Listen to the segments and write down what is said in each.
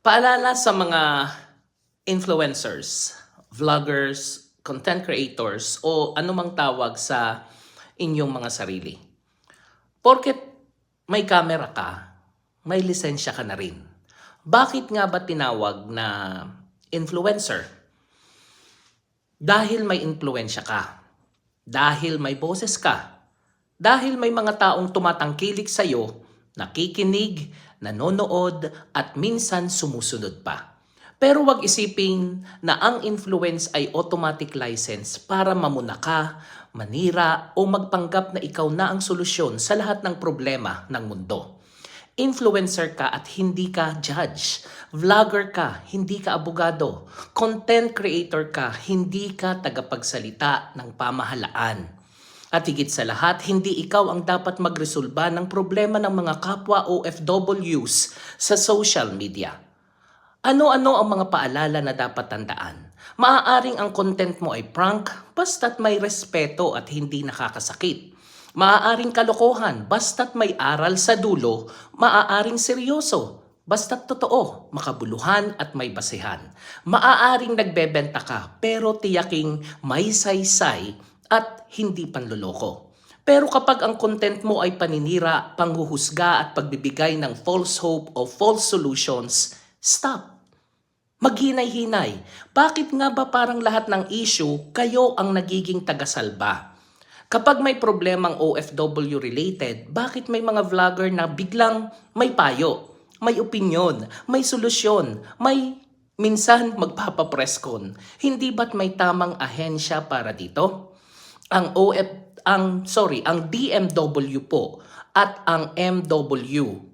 Paalala sa mga influencers, vloggers, content creators o anumang tawag sa inyong mga sarili. Porket may camera ka, may lisensya ka na rin. Bakit nga ba tinawag na influencer? Dahil may influensya ka. Dahil may boses ka. Dahil may mga taong tumatangkilik sa'yo, nakikinig, nanonood, at minsan sumusunod pa. Pero wag isipin na ang influence ay automatic license para mamuna ka, manira, o magpanggap na ikaw na ang solusyon sa lahat ng problema ng mundo. Influencer ka at hindi ka judge. Vlogger ka, hindi ka abogado. Content creator ka, hindi ka tagapagsalita ng pamahalaan. At higit sa lahat, hindi ikaw ang dapat magresolba ng problema ng mga kapwa OFWs sa social media. Ano-ano ang mga paalala na dapat tandaan? Maaaring ang content mo ay prank basta't may respeto at hindi nakakasakit. Maaaring kalokohan basta't may aral sa dulo, maaaring seryoso basta't totoo, makabuluhan at may basehan. Maaaring nagbebenta ka pero tiyaking may saysay at hindi panloloko. Pero kapag ang content mo ay paninira, panghuhusga at pagbibigay ng false hope o false solutions, stop. Maghinay-hinay. Bakit nga ba parang lahat ng issue, kayo ang nagiging tagasalba? Kapag may problemang OFW related, bakit may mga vlogger na biglang may payo, may opinion, may solusyon, may minsan magpapapreskon? Hindi ba't may tamang ahensya para dito? Ang OF, ang, sorry, ang DMW po at ang MW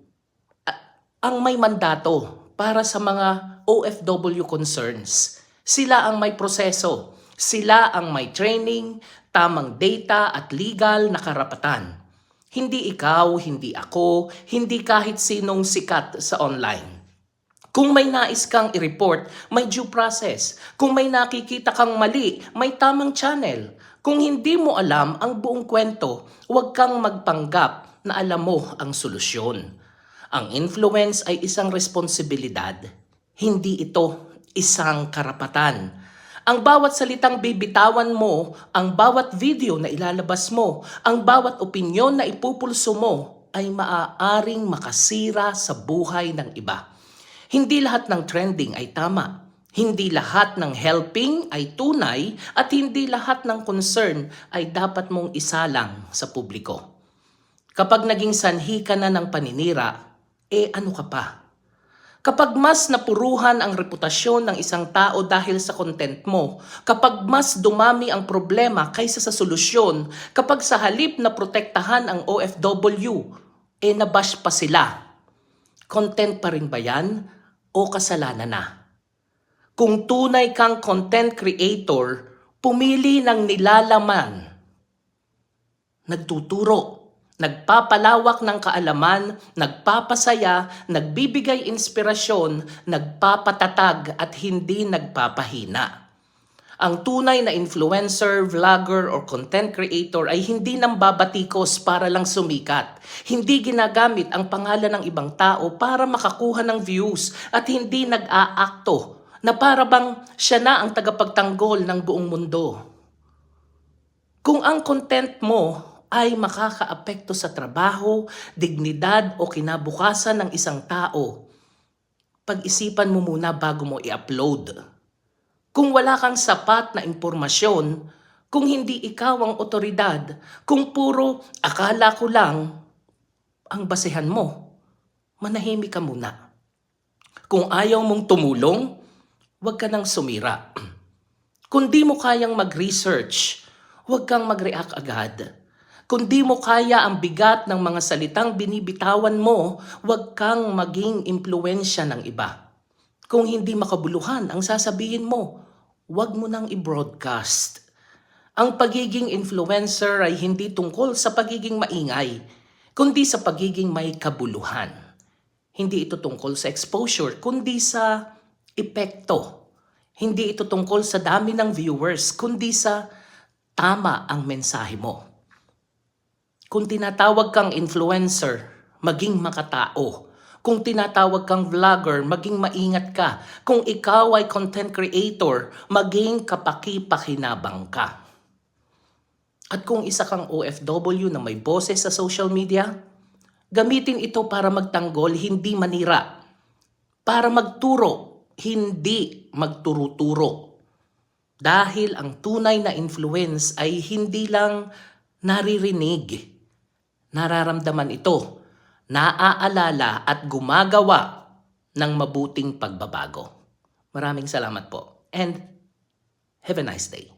ang may mandato para sa mga OFW concerns. Sila ang may proseso. Sila ang may training, tamang data at legal na karapatan. Hindi ikaw, hindi ako, hindi kahit sinong sikat sa online. Kung may nais kang i-report, may due process. Kung may nakikita kang mali, may tamang channel. Kung hindi mo alam ang buong kwento, huwag kang magpanggap na alam mo ang solusyon. Ang influence ay isang responsibilidad, hindi ito isang karapatan. Ang bawat salitang bibitawan mo, ang bawat video na ilalabas mo, ang bawat opinyon na ipupulso mo ay maaaring makasira sa buhay ng iba. Hindi lahat ng trending ay tama. Hindi lahat ng helping ay tunay at hindi lahat ng concern ay dapat mong isalang sa publiko. Kapag naging sanhi ka na ng paninira, eh ano ka pa? Kapag mas napuruhan ang reputasyon ng isang tao dahil sa content mo, kapag mas dumami ang problema kaysa sa solusyon, kapag sa halip na protektahan ang OFW, eh nabash pa sila. Content pa rin ba yan o kasalanan na? Kung tunay kang content creator, pumili ng nilalaman nagtuturo, nagpapalawak ng kaalaman, nagpapasaya, nagbibigay inspirasyon, nagpapatatag at hindi nagpapahina. Ang tunay na influencer, vlogger, or content creator ay hindi nang babatikos para lang sumikat. Hindi ginagamit ang pangalan ng ibang tao para makakuha ng views at hindi nag-aakto na para bang siya na ang tagapagtanggol ng buong mundo. Kung ang content mo ay makakaapekto sa trabaho, dignidad o kinabukasan ng isang tao, pag-isipan mo muna bago mo i-upload. Kung wala kang sapat na impormasyon, kung hindi ikaw ang otoridad, kung puro akala ko lang ang basehan mo, manahimik ka muna. Kung ayaw mong tumulong, huwag ka nang sumira. Kung di mo kayang mag-research, huwag kang mag-react agad. Kung di mo kaya ang bigat ng mga salitang binibitawan mo, huwag kang maging impluensya ng iba. Kung hindi makabuluhan ang sasabihin mo, huwag mo nang i-broadcast. Ang pagiging influencer ay hindi tungkol sa pagiging maingay, kundi sa pagiging may kabuluhan. Hindi ito tungkol sa exposure, kundi sa epekto. Hindi ito tungkol sa dami ng viewers, kundi sa tama ang mensahe mo. Kung tinatawag kang influencer, maging makatao. Kung tinatawag kang vlogger, maging maingat ka. Kung ikaw ay content creator, maging kapaki-pakinabang ka. At kung isa kang OFW na may boses sa social media, gamitin ito para magtanggol, hindi manira. Para magturo, hindi magturo-turo. Dahil ang tunay na influence ay hindi lang naririnig. Nararamdaman ito, naaalala at gumagawa ng mabuting pagbabago. Maraming salamat po and have a nice day.